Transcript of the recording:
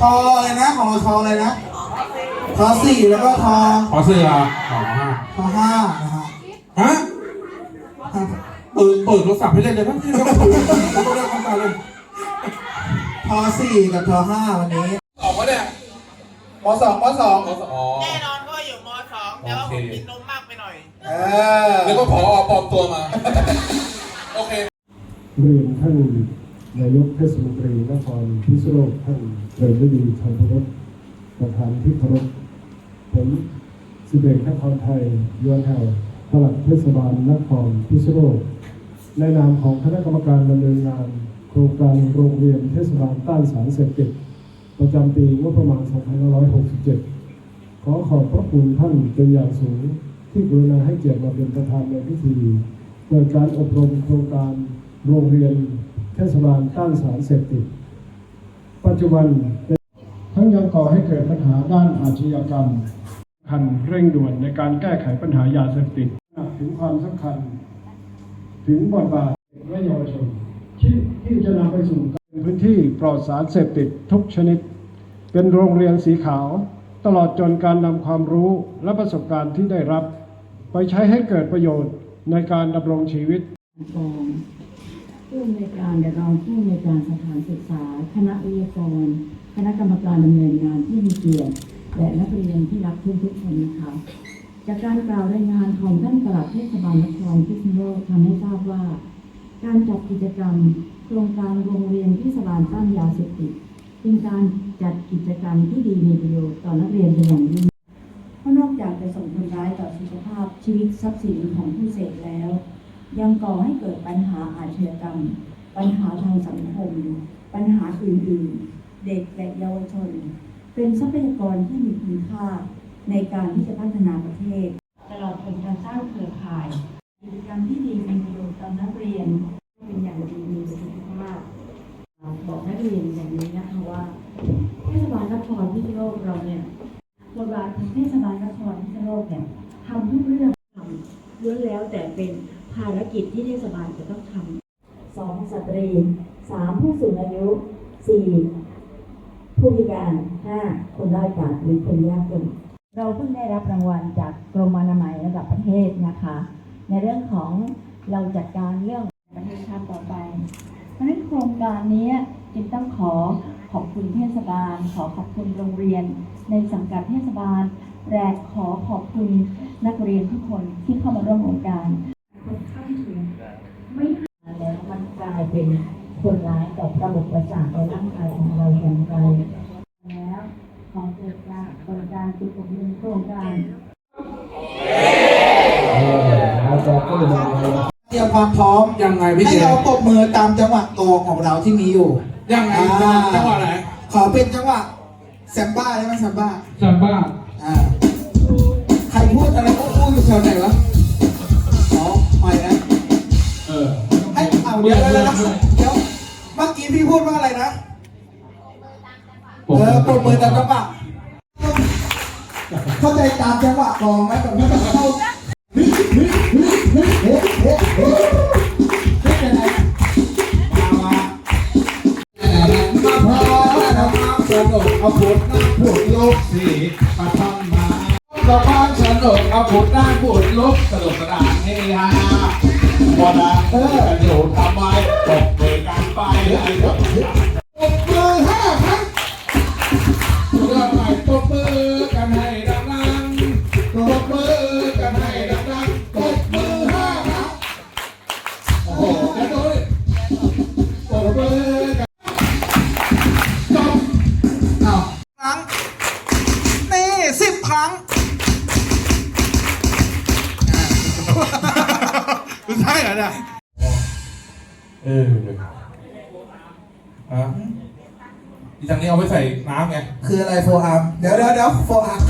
ทออะไรนะ ของเราทออะไรนะทอสี่แล้วก็ทอขอเสื้อขอห้าทอห้านะฮะฮะเปิดเปิดโทรศัพท์ให้เล่นเลยนะพี่ไม่ต้องคุยไม่ต้องเล่นคำตาเลยทอสี่กับทอห้าวันนี้ออกมาเนี่ยมสองมสองอ๋อแน่นอนก็อยู่มสองแต่ว่าผมกินนมมากไปหน่อย เออ แล้วก็พอปลอมตัวมา โอเค เรียนท่าน นายกเทศมนตรีนครพิษณุโลกท่านเริญฤดีทองพรสประธานที่เคารพผมสิเบกนครไทยยวนแห่วปลัดเทศบาลนครพิษณุโลกในนามของคณะกรรมการดำเนินงาน โครงการโรงเรียนเทศบาลต้านสารเสพติดประจำปีงบประมาณ 2567 ขอขอบพระคุณท่านเป็นอย่างสูงที่กรุณาให้เกียรติมาเป็นประธานในพิธีเปิดการอบรมโครงการโรงเรียน ทศบาลต้านสารเสพติด ปัจจุบันทั้งยังก่อให้เกิดปัญหาด้านอาชญากรรมคันเร่งด่วนในการแก้ไขปัญหายาเสพติดถึงความสำคัญ ถึงบทบาทและเยาวชนที่ที่จะนำไปสู่การพื้นที่ปลอดสารเสพติดทุกชนิด เป็นโรงเรียนสีขาว ตลอดจนการนำความรู้และประสบการณ์ที่ได้รับ ไปใช้ให้เกิดประโยชน์ในการดำรงชีวิตอง ผู้อำนวยการและรองผู้อำนวยการสถานศึกษา คณะวิทยากร คณะกรรมการดำเนินงานที่มีเกียรติและนักเรียนที่รักทุกทุกคนนะคะ จากการกล่าวรายงานของท่านปลัดเทศบาลนครพิษณุโลกทำให้ทราบว่า การจัดกิจกรรม โครงการโรงเรียนเทศบาลต้านยาเสพติดเป็นการจัดกิจกรรมที่ดีมีประโยชน์ต่อนักเรียนเป็นอย่างยิ่งเพราะนอกจากจะส่งผลร้ายต่อสุขภาพชีวิตทรัพย์สินของผู้เสพแล้ว ยังก่อให้เกิดปัญหาอาชญากรรม ปัญหาทางสังคม ปัญหาอื่นๆ เด็กและเยาวชน เป็นทรัพยากรที่มีคุณค่าในการที่จะพัฒนาประเทศ ตลอดจนการสร้างเครือข่ายกิจกรรมที่ดีมีประโยชน์ต่อนักเรียนเป็นอย่างดีมีประสิทธิภาพบอกนักเรียนอย่างนี้นะคะว่าเทศบาลนครพิษณุโลกเราเนี่ยบทบาทของเทศบาลนครพิษณุโลกเนี่ยทำทุกเรื่องทำล้วนแล้วแต่เป็น ภารกิจที่เทศบาลจะต้องทำสองสตรีสามผู้สูงอายุสี่ผู้พิการห้าคนด้อยกาหรือคนยากจนเราเพิ่งได้รับรางวัลจากกรมอนามัยระดับประเทศนะคะ ในเรื่องของเราจัดการเรื่องประเทศชาติต่อไป เพราะฉะนั้นโครงการนี้จึงต้องขอขอบคุณเทศบาล ขอขอบคุณโรงเรียน ในสังกัดเทศบาลและขอขอบคุณนักเรียนทุกคนที่เข้ามาร่วมโครงการ คนข้างถึงไม่หาแล้วมันกลายเป็นคนร้ายต่อระบบประสาทในร่างกายของเราอย่างไรแล้วขอเกิดจากโครงการจุดอบรมโครงการเตรียมความพร้อมยังไงพี่ให้เจเราปรบมือตามจังหวะกลองของเราที่มีอยู่ ยังไงอ่าจังหวะไหนขอเป็นจังหวะแซมบ้าได้ไหมแซมบ้า จัมบ้าอ่าใครพูดอะไรก็พูดอยู่แถวไหนวะ เดี๋ยวเมื่อกี้พี่พูดว่าอะไรนะ เออปรบมือตามจังหวะเข้าใจตามจังหวะกองไหมแบบนี้แบบเข้าฮึฮึฮึฮึเฮ้เฮ้เฮ้เป็นยังไงมามาพอแล้วมาสนุกเอาผลหน้าผลลบสีมาทำมาสบายสนุกเอาผลหน้าผลลบสนุกกระดานเฮฮา พอดังเอออยู่ทำไมตกเบรกกันไปไอ้ก็ตบมือห้าครั้งเพื่อไปตบมือกันให้ดังๆตบมือกันให้ดังๆตบมือห้าครั้งโอ้โหเดี๋ยวดูดิตบมือกันจบเอาครั้งนี่สิบครั้ง เหรอเนี่ยเอออะอีจังนี้เอาไว้ใส่น้ำไง คืออะไรโฟอาร์มเดี๋ยวเดี๋ยวเดี๋ยวโฟอาร์ม